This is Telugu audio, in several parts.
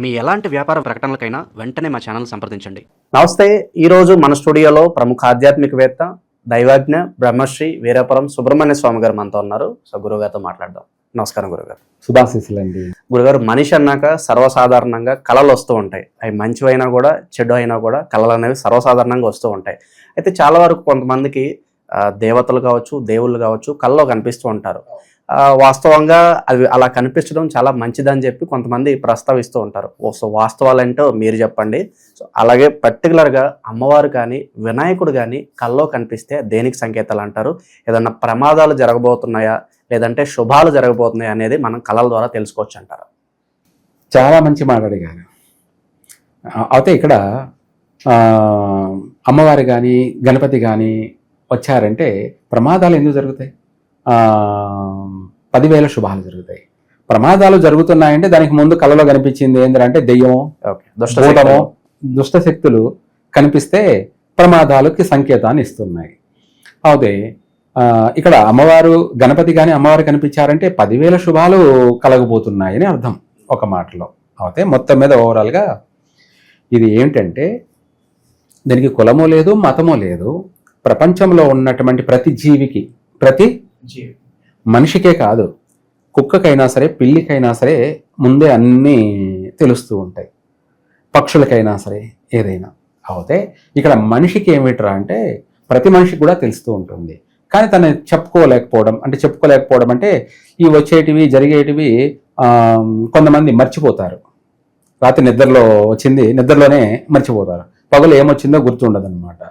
మీ ఎలాంటి వ్యాపార ప్రకటనలకైనా వెంటనే మా ఛానల్ సంప్రదించండి. నమస్తే ఈరోజు మన స్టూడియోలో ప్రముఖ ఆధ్యాత్మికవేత్త దైవజ్ఞ బ్రహ్మశ్రీ వీరాపురం సుబ్రహ్మణ్య స్వామి గారు మనతో ఉన్నారు. సో గురుగారితో మాట్లాడదాం. నమస్కారం గురుగారు శుభాశీస్సులండి. గురుగారు మనిషి అన్నాక సర్వసాధారణంగా కళలు వస్తూ ఉంటాయి. అవి మంచివైనా కూడా చెడు అయినా కూడా కళలు అనేవి సర్వసాధారణంగా వస్తూ ఉంటాయి. అయితే చాలా వరకు కొంతమందికి దేవతలు కావచ్చు దేవుళ్ళు కావచ్చు కళ్ళలో కనిపిస్తూ ఉంటారు. వాస్తవంగా అవి అలా కనిపించడం చాలా మంచిదని చెప్పి కొంతమంది ప్రస్తావిస్తూ ఉంటారు. సో వాస్తవాలంటో మీరు చెప్పండి. సో అలాగే పర్టికులర్గా అమ్మవారు కానీ వినాయకుడు కానీ కల్లో కనిపిస్తే దేనికి సంకేతాలు అంటారు? ఏదన్నా ప్రమాదాలు జరగబోతున్నాయా? లేదంటే శుభాలు జరగబోతున్నాయా అనేది మనం కళల ద్వారా తెలుసుకోవచ్చు అంటారు. చాలా మంచి మాట అయితే ఇక్కడ అమ్మవారు కానీ గణపతి కానీ వచ్చారంటే ప్రమాదాలు ఎందుకు జరుగుతాయి? పదివేల శుభాలు జరుగుతాయి. ప్రమాదాలు జరుగుతున్నాయంటే దానికి ముందు కళలో కనిపించింది ఏంటంటే దెయ్యం ఓకే. దుష్ట భూతము శక్తులు. దుష్ట శక్తులు కనిపిస్తే ప్రమాదాలకి సంకేతాన్ని ఇస్తున్నాయి. అయితే ఆ, ఇక్కడ అమ్మవారు గణపతి కానీ అమ్మవారు కనిపించారంటే పదివేల శుభాలు కలగబోతున్నాయని అర్థం ఒక మాటలో. అయితే మొత్తం మీద ఓవరాల్గా ఇది ఏంటంటే దీనికి కులము లేదు మతము లేదు. ప్రపంచంలో ఉన్నటువంటి ప్రతి జీవికి ప్రతి మనిషికే కాదు కుక్కకైనా సరే పిల్లికైనా సరే ముందే అన్నీ తెలుస్తూ ఉంటాయి. పక్షులకైనా సరే ఏదైనా. అయితే ఇక్కడ మనిషికి ఏమిట్రా అంటే ప్రతి మనిషికి కూడా తెలుస్తూ ఉంటుంది. కానీ తను చెప్పుకోలేకపోవడం అంటే చెప్పుకోలేకపోవడం అంటే ఈ వచ్చేటివి జరిగేటివి కొంతమంది మర్చిపోతారు. రాత్రి నిద్రలో వచ్చింది నిద్రలోనే మర్చిపోతారు. పగలు ఏమొచ్చిందో గుర్తుండదు అనమాట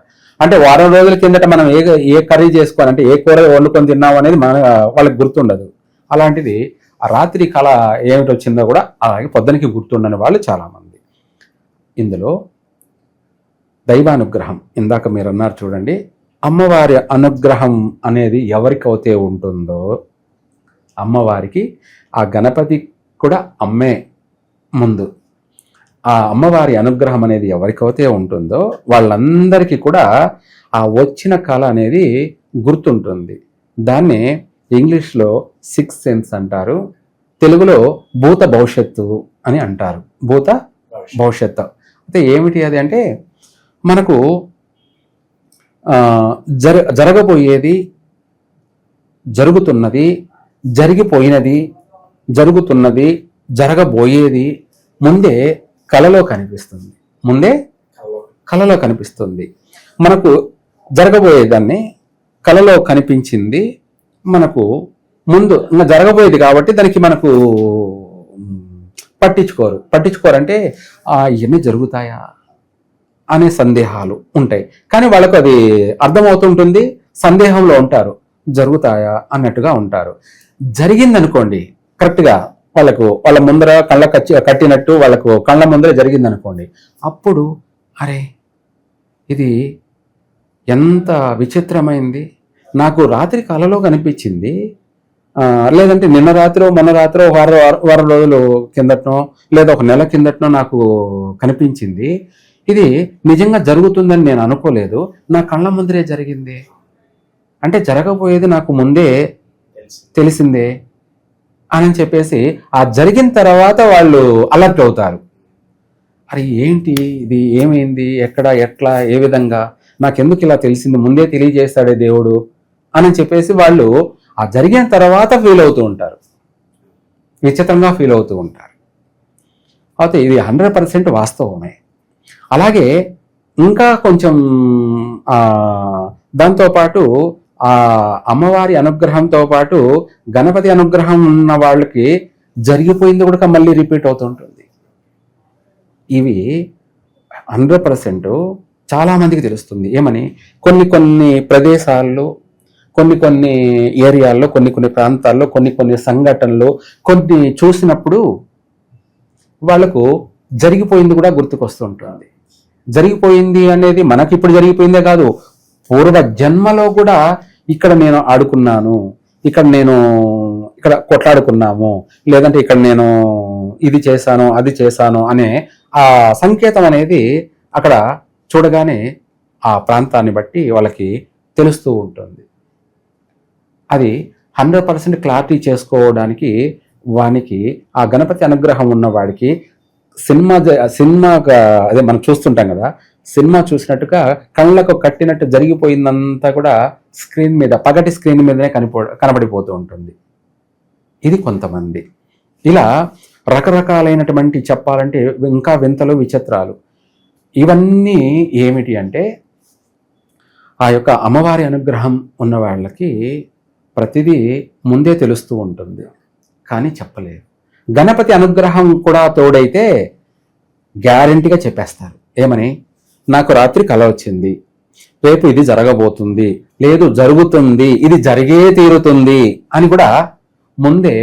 అంటే వారం రోజుల కిందట మనం ఏ ఏ కర్రీ చేసుకోవాలంటే అంటే ఏ కూర వండుకొని తిన్నాం అనేది మన వాళ్ళకి గుర్తుండదు. అలాంటిది ఆ రాత్రి కళ ఏమిటి వచ్చిందో కూడా అలాగే పొద్దునకి గుర్తుండని వాళ్ళు చాలామంది. ఇందులో దైవానుగ్రహం. ఇందాక మీరు అన్నారు చూడండి అమ్మవారి అనుగ్రహం అనేది ఎవరికైతే ఉంటుందో అమ్మవారికి ఆ గణపతి కూడా అమ్మే ముందు ఆ అమ్మవారి అనుగ్రహం అనేది ఎవరికైతే ఉంటుందో వాళ్ళందరికీ కూడా ఆ వచ్చిన కళ అనేది గుర్తుంటుంది. దాన్ని ఇంగ్లీష్లో సిక్స్ సెన్స్ అంటారు. తెలుగులో భూత భవిష్యత్తు అని అంటారు. భూత భవిష్యత్తు. అయితే ఏమిటి అది అంటే మనకు జర జరగబోయేది జరుగుతున్నది జరిగిపోయినది జరుగుతున్నది జరగబోయేది ముందే కలలో కనిపిస్తుంది. ముందే కలలో కనిపిస్తుంది. మనకు జరగబోయేదాన్ని కలలో కనిపించింది మనకు ముందు జరగబోయేది కాబట్టి దానికి మనకు పట్టించుకోరు. పట్టించుకోరంటే ఆ, ఇవన్నీ జరుగుతాయా? అనే సందేహాలు ఉంటాయి. కానీ వాళ్ళకు అది అర్థమవుతుంటుంది సందేహంలో ఉంటారు జరుగుతాయా అన్నట్టుగా ఉంటారు. జరిగిందనుకోండి కరెక్ట్గా వాళ్ళకు వాళ్ళ ముందర కళ్ళ కచ్చి కట్టినట్టు వాళ్ళకు కళ్ళ ముందర జరిగిందనుకోండి. అప్పుడు అరే ఇది ఎంత విచిత్రమైంది. నాకు రాత్రి కలలో కనిపించింది. లేదంటే నిన్న రాత్రో మొన్న రాత్రో వారం వారం రోజులు కిందటనో లేదా ఒక నెల కిందటనో నాకు కనిపించింది. ఇది నిజంగా జరుగుతుందని నేను అనుకోలేదు. నా కళ్ళ ముందరే జరిగింది. అంటే జరగబోయేది నాకు ముందే తెలిసిందే. అని చెప్పేసి ఆ జరిగిన తర్వాత వాళ్ళు అలర్ట్ అవుతారు. అరే ఏంటి ఇది? ఏమైంది? ఎక్కడ? ఎట్లా? ఏ విధంగా? నాకెందుకు ఇలా తెలిసింది? ముందే తెలియజేస్తాడే దేవుడు అని చెప్పేసి వాళ్ళు ఆ జరిగిన తర్వాత ఫీల్ అవుతూ ఉంటారు. విచిత్రంగా ఫీల్ అవుతూ ఉంటారు. అయితే ఇది హండ్రెడ్ పర్సెంట్ వాస్తవమే. అలాగే ఇంకా కొంచెం దాంతోపాటు ఆ అమ్మవారి అనుగ్రహంతో పాటు గణపతి అనుగ్రహం ఉన్న వాళ్ళకి జరిగిపోయింది కూడా మళ్ళీ రిపీట్ అవుతుంటుంది ఇవి హండ్రెడ్ పర్సెంట్ చాలామందికి తెలుస్తుంది. ఏమని? కొన్ని కొన్ని ప్రదేశాల్లో కొన్ని కొన్ని ఏరియాల్లో కొన్ని కొన్ని ప్రాంతాల్లో కొన్ని కొన్ని సంఘటనలు కొన్ని చూసినప్పుడు వాళ్ళకు జరిగిపోయింది కూడా గుర్తుకొస్తుంటుంది. జరిగిపోయింది అనేది మనకి ఇప్పుడు జరిగిపోయిందే కాదు పూర్వ జన్మలో కూడా ఇక్కడ నేను ఆడుకున్నాను ఇక్కడ నేను ఇక్కడ కొట్లాడుకున్నాము లేదంటే ఇక్కడ నేను ఇది చేశాను అది చేశాను అనే ఆ సంకేతం అనేది అక్కడ చూడగానే ఆ ప్రాంతాన్ని బట్టి వాళ్ళకి తెలుస్తూ ఉంటుంది. అది హండ్రెడ్ పర్సెంట్ క్లారిటీ చేసుకోవడానికి వానికి ఆ గణపతి అనుగ్రహం ఉన్న వాడికి సినిమా సినిమా అదే మనం చూస్తుంటాం కదా సినిమా చూసినట్టుగా కళ్ళకు కట్టినట్టు జరిగిపోయిందంతా కూడా స్క్రీన్ మీద పగటి స్క్రీన్ మీదనే కనిపో కనబడిపోతూ ఉంటుంది. ఇది కొంతమంది. ఇలా రకరకాలైనటువంటి చెప్పాలంటే ఇంకా వింతలు విచిత్రాలు. ఇవన్నీ ఏమిటి అంటే ఆ యొక్క అమ్మవారి అనుగ్రహం ఉన్న వాళ్ళకి ప్రతిదీ ముందే తెలుస్తూ ఉంటుంది. కానీ చెప్పలేదు గణపతి అనుగ్రహం కూడా తోడైతే గ్యారంటీగా చెప్పేస్తారు. ఏమని? నాకు రాత్రి కల వచ్చింది. రేపు ఇది జరగబోతుంది. లేదు జరుగుతుంది. ఇది జరిగే తీరుతుంది అని కూడా ముందే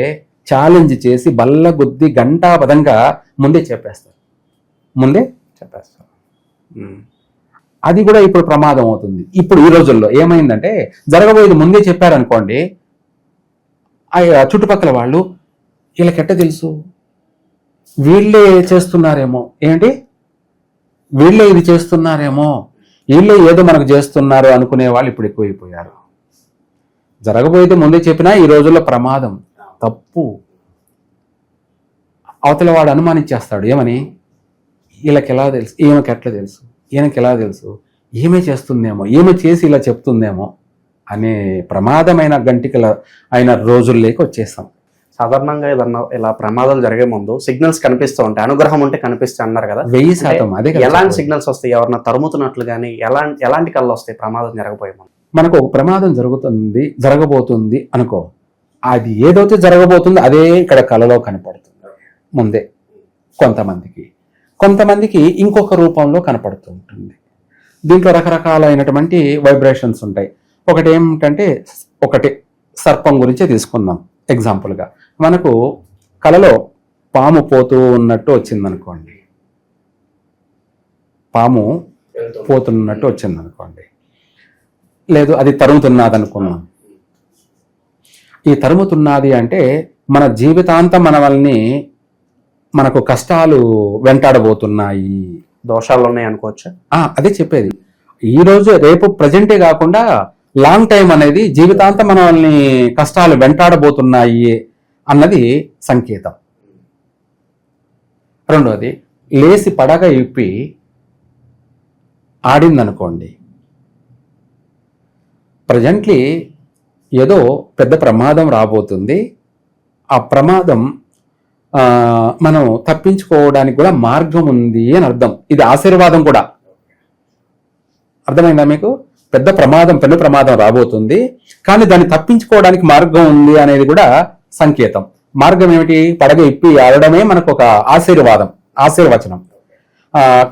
ఛాలెంజ్ చేసి బల్ల గుద్ది గంటాపదంగా ముందే చెప్పేస్తారు. ముందే చెప్పేస్తాను ఉమ్. అది కూడా ఇప్పుడు ప్రమాదం అవుతుంది. ఇప్పుడు ఈ రోజుల్లో ఏమైందంటే జరగబోయేది ముందే చెప్పారనుకోండి ఆ చుట్టుపక్కల వాళ్ళు వీళ్ళకెట్ట తెలుసు? వీళ్ళే చేస్తున్నారేమో. ఏంటి? వీళ్ళే ఇది చేస్తున్నారేమో. వీళ్ళే ఏదో మనకు చేస్తున్నారు అనుకునే వాళ్ళు ఇప్పుడు ఎక్కువైపోయారు. జరగబోయేది ముందే చెప్పినా ఈ రోజుల్లో ప్రమాదం తప్పు. అవతల వాడు అనుమానించేస్తాడు. ఏమని? వీళ్ళకి ఎలా తెలుసు? ఈమెకి ఎట్లా తెలుసు? ఈయనకి ఎలా తెలుసు? ఈమె చేస్తుందేమో? ఈమె చేసి ఇలా చెప్తుందేమో? అనే ప్రమాదమైన గంటికల అయిన రోజుల్లోకి వచ్చేసాం సాధారణంగా ఏదన్నా ఇలా ప్రమాదాలు జరిగే ముందు సిగ్నల్స్ కనిపిస్తూ ఉంటాయి. అనుగ్రహం ఉంటే కనిపిస్తాయి అన్నారు కదా. వెయ్యి శాతం అదే ఎలాంటి. సిగ్నల్స్ వస్తాయి? ఎవరన్నా తరుముతున్నట్లు కానీ ఎలాంటి ఎలాంటి కళ్ళు వస్తాయి ప్రమాదం జరగబోయే ముందు? మనకు ఒక ప్రమాదం జరుగుతుంది జరగబోతుంది అనుకో. అది ఏదైతే జరగబోతుందో అదే ఇక్కడ కళలో కనపడుతుంది. ముందే కొంతమందికి. కొంతమందికి ఇంకొక రూపంలో కనపడుతూ ఉంటుంది. దీంట్లో రకరకాలైనటువంటి వైబ్రేషన్స్ ఉంటాయి. ఒకటి ఏమిటంటే ఒకటి సర్పం గురించే తీసుకుందాం ఎగ్జాంపుల్గా మనకు కళలో పాము పోతూ ఉన్నట్టు వచ్చిందనుకోండి. పాము పోతున్నట్టు వచ్చింది అనుకోండి లేదు అది తరుముతున్నది అనుకున్నాం ఈ తరుముతున్నది అంటే మన జీవితాంతం మనల్ని మనకు కష్టాలు వెంటాడబోతున్నాయి. దోషాలు ఉన్నాయి అనుకోవచ్చు? ఆ, అదే చెప్పేది. ఈ రోజు రేపు ప్రజెంటే కాకుండా లాంగ్ టైం అనేది జీవితాంతం మనల్ని కష్టాలు వెంటాడబోతున్నాయి. అన్నది సంకేతం. రెండవది లేసి పడగ ఇప్పి ఆడిందనుకోండి. ప్రజెంట్లీ ఏదో పెద్ద ప్రమాదం రాబోతుంది. ఆ ప్రమాదం మనం తప్పించుకోవడానికి కూడా మార్గం ఉంది అని అర్థం. ఇది ఆశీర్వాదం కూడా. అర్థమైందా మీకు? పెద్ద ప్రమాదం పెద్ద ప్రమాదం రాబోతుంది. కానీ దాన్ని తప్పించుకోవడానికి మార్గం ఉంది అనేది కూడా సంకేతం. మార్గం ఏమిటి? పడగ ఇప్పి ఆడడమే మనకు ఒక ఆశీర్వాదం ఆశీర్వచనం.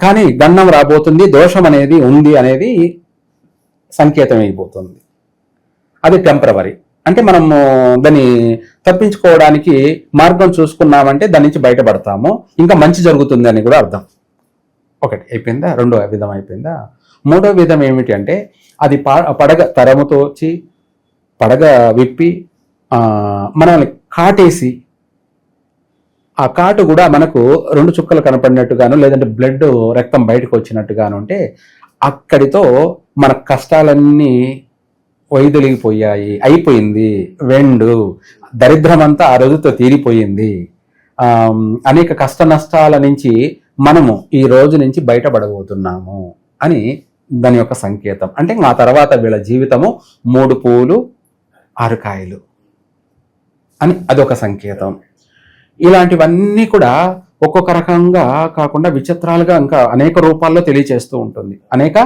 కానీ గండం రాబోతుంది దోషం అనేది ఉంది అనేది సంకేతం అయిపోతుంది. అది టెంపరవరీ అంటే మనము దాన్ని తప్పించుకోవడానికి మార్గం చూసుకున్నామంటే దాని నుంచి బయటపడతాము. ఇంకా మంచి జరుగుతుంది అని కూడా అర్థం. ఒకటి అయిపోయిందా? రెండో విధం అయిపోయిందా? మూడో విధం ఏమిటి అంటే అది పడగ తరముతో వచ్చి పడగ విప్పి మనల్ని కాటేసి ఆ కాటు కూడా మనకు రెండు చుక్కలు కనపడినట్టుగాను లేదంటే బ్లడ్ రక్తం బయటకు వచ్చినట్టుగాను ఉంటే అక్కడితో మన కష్టాలన్నీ వైదొలిగిపోయాయి అయిపోయింది. వెండు దరిద్రమంతా ఆ రోజుతో తీరిపోయింది. అనేక కష్ట నష్టాల నుంచి మనము ఈ రోజు నుంచి బయటపడబోతున్నాము అని దాని యొక్క సంకేతం. అంటే ఆ తర్వాత వీళ్ళ జీవితము మూడు పూలు ఆరు కాయలు. అని అదొక సంకేతం. ఇలాంటివన్నీ కూడా ఒక్కొక్క రకంగా కాకుండా విచిత్రాలుగా ఇంకా అనేక రూపాల్లో తెలియచేస్తూ ఉంటుంది. అనేక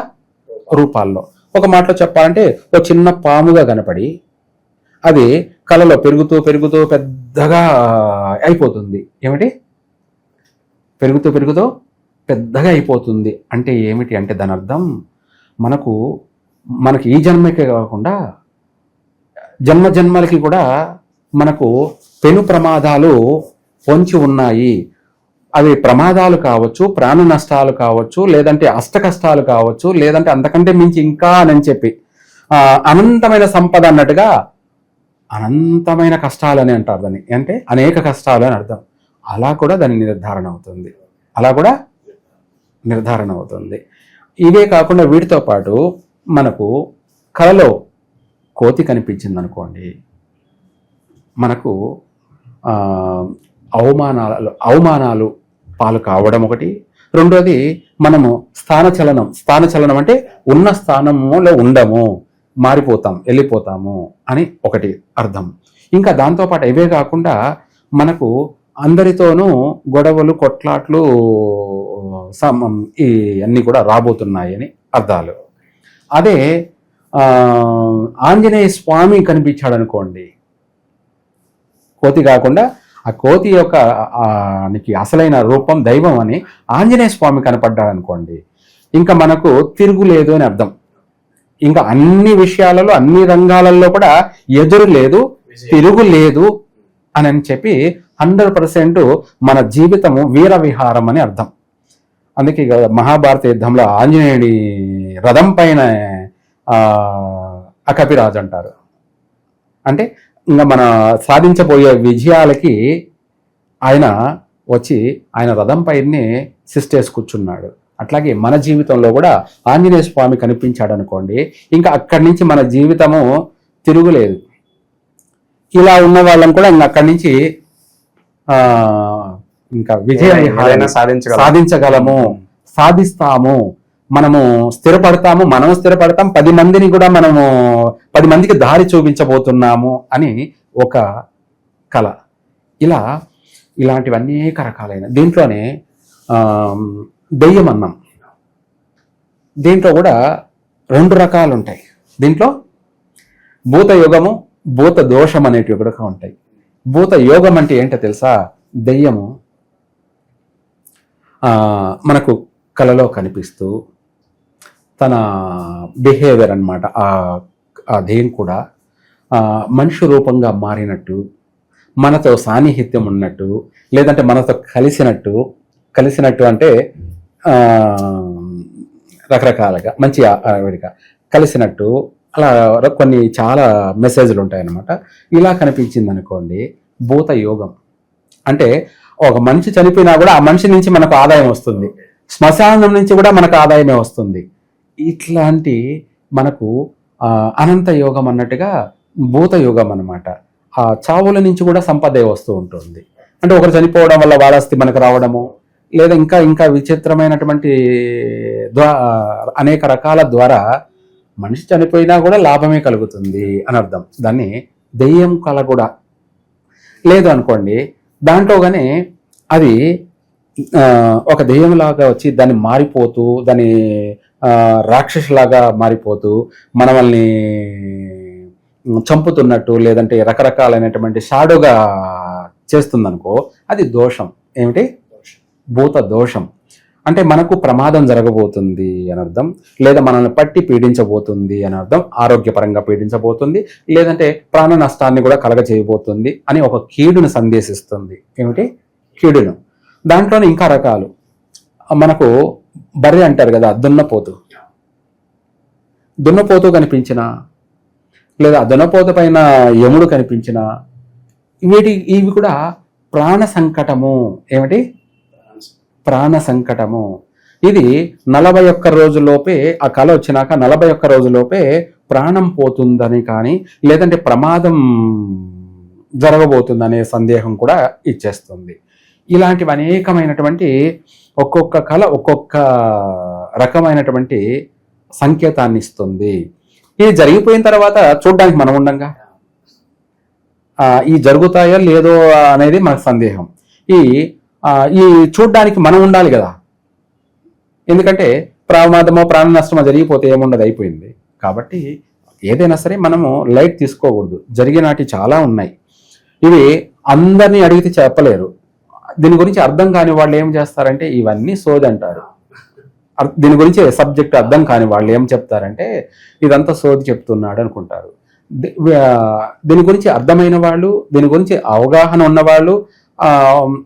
రూపాల్లో. ఒక మాటలో చెప్పాలంటే ఒక చిన్న పాముగా కనపడి అది కళలో పెరుగుతూ పెరుగుతూ పెద్దగా అయిపోతుంది. ఏమిటి? పెరుగుతూ పెరుగుతూ పెద్దగా అయిపోతుంది. అంటే ఏమిటి అంటే దాని అర్థం మనకు మనకి ఈ జన్మకే కాకుండా జన్మ జన్మలకి కూడా మనకు పెను ప్రమాదాలు పొంచి ఉన్నాయి. అవి ప్రమాదాలు కావచ్చు ప్రాణ నష్టాలు కావచ్చు లేదంటే అష్ట కష్టాలు కావచ్చు లేదంటే అంతకంటే మించి ఇంకా అని చెప్పి. అనంతమైన సంపద అన్నట్టుగా అనంతమైన కష్టాలు అని అంటారు దాన్ని. అంటే అనేక కష్టాలు అని అర్థం. అలా కూడా దాని నిర్ధారణ అవుతుంది. అలా కూడా నిర్ధారణ అవుతుంది. ఇవే కాకుండా వీటితో పాటు మనకు కళలో కోతి కనిపించింది అనుకోండి మనకు అవమానాలు అవమానాలు పాలు కావడం ఒకటి. రెండోది మనము స్థానచలనం స్థానచలనం అంటే ఉన్న స్థానములో ఉండము మారిపోతాం వెళ్ళిపోతాము అని ఒకటి అర్థం. ఇంకా దాంతోపాటు ఇవే కాకుండా మనకు అందరితోనూ గొడవలు కొట్లాట్లు ఈ అన్నీ కూడా రాబోతున్నాయి అని అర్థాలు. అదే ఆంజనేయ స్వామి కనిపించాడు అనుకోండి కోతి కాకుండా ఆ కోతి యొక్క నికి అసలైన రూపం దైవం అని ఆంజనేయ స్వామి కనపడ్డాడు అనుకోండి ఇంకా మనకు తిరుగులేదు అని అర్థం. ఇంకా అన్ని విషయాలలో అన్ని రంగాలలో కూడా ఎదురు లేదు తిరుగు లేదు అని అని చెప్పి హండ్రెడ్ పర్సెంట్ మన జీవితము వీర విహారం అని అర్థం. అందుకే మహాభారత యుద్ధంలో ఆంజనేయుడి రథం పైన ఆ, అకపిరాజు అంటారు. అంటే ఇంకా మన సాధించబోయే విజయాలకి ఆయన వచ్చి ఆయన రథం పైనే సిస్టేస్ కూర్చున్నాడు. అట్లాగే మన జీవితంలో కూడా ఆంజనేయ స్వామి కనిపించాడు అనుకోండి ఇంకా అక్కడి నుంచి మన జీవితము తిరుగులేదు. ఇలా ఉన్న వాళ్ళని కూడా ఇంకా అక్కడి నుంచి ఆ ఇంకా విజయ సాధించగలము సాధిస్తాము. మనము స్థిరపడతాము మనం స్థిరపడతాం పది మందిని కూడా మనము పది మందికి దారి చూపించబోతున్నాము అని ఒక కళ. ఇలా ఇలాంటివి అనేక రకాలైన దీంట్లోనే దెయ్యం అన్నం దీంట్లో కూడా రెండు రకాలు ఉంటాయి దీంట్లో భూత యోగము భూత దోషం అనేటివి కూడా ఉంటాయి. భూత యోగం అంటే ఏంటో తెలుసా? దెయ్యము మనకు కలలో కనిపిస్తూ తన బిహేవియర్ అన్నమాట. ఆ కూడా మనిషి రూపంగా మారినట్టు మనతో సాన్నిహిత్యం ఉన్నట్టు లేదంటే మనతో కలిసినట్టు కలిసినట్టు అంటే రకరకాలుగా మంచి కలిసినట్టు అలా కొన్ని చాలా మెసేజ్లు ఉంటాయన్నమాట. ఇలా కనిపించింది అనుకోండి భూత యోగం. అంటే ఒక మనిషి చనిపోయినా కూడా ఆ మనిషి నుంచి మనకు ఆదాయం వస్తుంది. శ్మశానం నుంచి కూడా మనకు ఆదాయమే వస్తుంది. ఇట్లాంటి మనకు అనంత యోగం అన్నట్టుగా భూత యోగం అనమాట ఆ చావుల నుంచి కూడా సంపద వస్తూ ఉంటుంది. అంటే ఒకరు చనిపోవడం వల్ల వారాస్తి మనకు రావడము లేదా ఇంకా ఇంకా విచిత్రమైనటువంటి అనేక రకాల ద్వారా మనిషి చనిపోయినా కూడా లాభమే కలుగుతుంది అని అర్థం. దాన్ని దెయ్యం కళ కూడా. లేదు అనుకోండి దాంట్లోగానే అది ఒక దెయ్యంలాగా వచ్చి దాన్ని మారిపోతూ దాని రాక్షసులాగా మారిపోతూ మనల్ని చంపుతున్నట్టు లేదంటే రకరకాలైనటువంటి షాడోగా చేస్తుందనుకో అది దోషం. ఏమిటి? భూత దోషం. అంటే మనకు ప్రమాదం జరగబోతుంది అని అర్థం. లేదా మనల్ని పట్టి పీడించబోతుంది అని అర్థం. ఆరోగ్యపరంగా పీడించబోతుంది. లేదంటే ప్రాణ నష్టాన్ని కూడా కలగజేయబోతుంది అని ఒక కీడును సందేశిస్తుంది. ఏమిటి? కీడును. దాంట్లోనే ఇంకా రకాలు. మనకు బర్రె అంటారు కదా దున్నపోతు. దున్నపోతు కనిపించిన లేదా దున్నపోత పైన యముడు కనిపించిన వీటి ఇవి కూడా ప్రాణ సంకటము. ఏమిటి? ప్రాణ సంకటము. ఇది నలభై ఒక్క రోజులోపే ఆ కళ వచ్చినాక నలభై ఒక్క రోజులోపే ప్రాణం పోతుందని కానీ లేదంటే ప్రమాదం జరగబోతుందనే సందేహం కూడా ఇచ్చేస్తుంది. ఇలాంటివి అనేకమైనటువంటి ఒక్కొక్క కళ ఒక్కొక్క రకమైనటువంటి సంకేతాన్ని ఇస్తుంది ఇది జరిగిపోయిన తర్వాత చూడడానికి మనం ఉండంగా? ఈ జరుగుతాయో లేదో అనేది మనకు సందేహం. ఈ ఈ చూడ్డానికి మనం ఉండాలి కదా? ఎందుకంటే ప్రమాదమో ప్రాణ నష్టమో జరిగిపోతే ఏముండదు అయిపోయింది. కాబట్టి ఏదైనా సరే మనము లైట్ తీసుకోకూడదు. జరిగినాటి చాలా ఉన్నాయి. ఇవి అందరినీ అడిగితే చెప్పలేరు. దీని గురించి అర్థం కాని వాళ్ళు ఏం చేస్తారంటే ఇవన్నీ సోది అంటారు. దీని గురించి సబ్జెక్ట్ అర్థం కాని వాళ్ళు ఏం చెప్తారంటే ఇదంతా సోది చెప్తున్నాడు అనుకుంటారు. దీని గురించి అర్థమైన వాళ్ళు దీని గురించి అవగాహన ఉన్న వాళ్ళు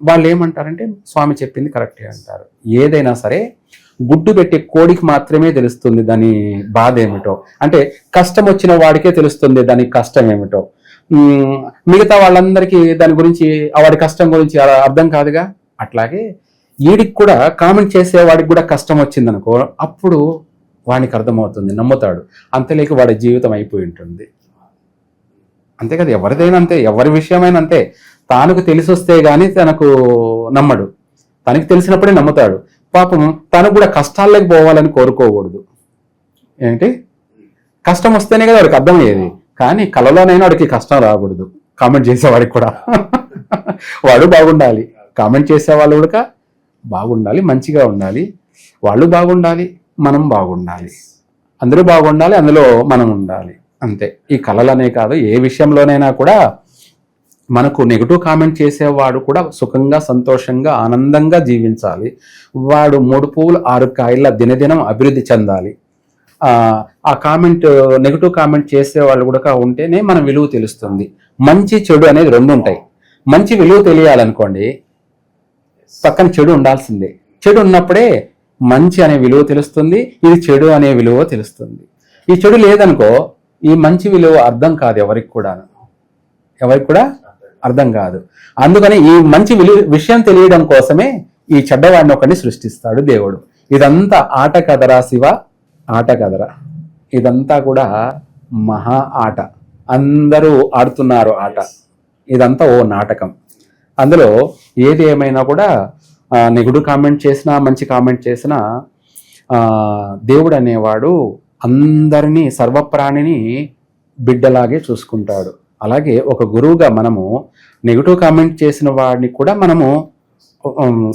వాళ్ళు ఏమంటారంటే స్వామి చెప్పింది కరెక్టే అంటారు. ఏదైనా సరే గుడ్డు పెట్టే కోడికి మాత్రమే తెలుస్తుంది దాని బాధ ఏమిటో. అంటే కష్టం వచ్చిన వాడికే తెలుస్తుంది దాని కష్టం ఏమిటో. మిగతా వాళ్ళందరికీ దాని గురించి వాడి కష్టం గురించి అలా అర్థం కాదుగా? అట్లాగే వీడికి కూడా కామెంట్ చేసే వాడికి కూడా కష్టం వచ్చిందనుకో అప్పుడు వానికి అర్థమవుతుంది నమ్ముతాడు. అంతలేక వాడి జీవితం అయిపోయి ఉంటుంది. అంతే కదా ఎవరిదైనా అంతే ఎవరి విషయమైనా అంతే. తానుకు తెలిసి వస్తే గానీ తనకు నమ్మడు. తనకి తెలిసినప్పుడే నమ్ముతాడు. పాపం తను కూడా కష్టాల్లోకి పోవాలని కోరుకోకూడదు. ఏంటి? కష్టం వస్తేనే కదా వాడికి అర్థమయ్యేది. కానీ కళలోనైనా వాడికి కష్టం రాకూడదు. కామెంట్ చేసేవాడికి కూడా. వాడు బాగుండాలి. కామెంట్ చేసేవాళ్ళు కూడా బాగుండాలి మంచిగా ఉండాలి. వాళ్ళు బాగుండాలి మనం బాగుండాలి. అందరూ బాగుండాలి అందులో మనం ఉండాలి. అంతే. ఈ కళలనే కాదు ఏ విషయంలోనైనా కూడా మనకు నెగిటివ్ కామెంట్ చేసేవాడు కూడా సుఖంగా సంతోషంగా ఆనందంగా జీవించాలి. వాడు మూడు పువ్వులు ఆరు కాయల దినదినం అభివృద్ధి చెందాలి. ఆ, కామెంట్ నెగిటివ్ కామెంట్ చేసే వాళ్ళు కూడా ఉంటేనే మన విలువ తెలుస్తుంది. మంచి చెడు అనేది రెండు ఉంటాయి. మంచి విలువ తెలియాలనుకోండి పక్కన చెడు ఉండాల్సిందే. చెడు ఉన్నప్పుడే మంచి అనే విలువ తెలుస్తుంది ఇది చెడు అనే విలువ తెలుస్తుంది. ఈ చెడు లేదనుకో ఈ మంచి విలువ అర్థం కాదు ఎవరికి కూడా ఎవరికి కూడా అర్థం కాదు. అందుకని ఈ మంచి విలువ విషయం తెలియడం కోసమే ఈ చెడ్డవాడిని ఒకరిని సృష్టిస్తాడు దేవుడు. ఇదంతా ఆట కదరా శివ. ఆట కదరా. ఇదంతా కూడా మహా ఆట. అందరూ ఆడుతున్నారు ఆట. ఇదంతా ఓ నాటకం. అందులో ఏది ఏమైనా కూడా నెగుడు కామెంట్ చేసినా మంచి కామెంట్ చేసినా దేవుడు అనేవాడు అందరినీ సర్వప్రాణిని బిడ్డలాగే చూసుకుంటాడు. అలాగే ఒక గురువుగా మనము నెగిటివ్ కామెంట్ చేసిన వాడిని కూడా మనము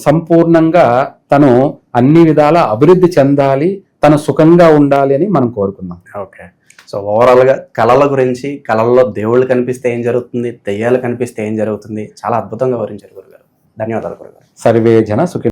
సంపూర్ణంగా తను అన్ని విధాల అభివృద్ధి చెందాలి తను సుఖంగా ఉండాలి అని మనం కోరుకుందాం. ఓకే. సో ఓవరాల్గా కళల గురించి కళల్లో దేవుళ్ళు కనిపిస్తే ఏం జరుగుతుంది దెయ్యాలు కనిపిస్తే ఏం జరుగుతుంది చాలా అద్భుతంగా వివరించారు గురుగారు. ధన్యవాదాలు గురుగారు. సర్వే జన సుఖి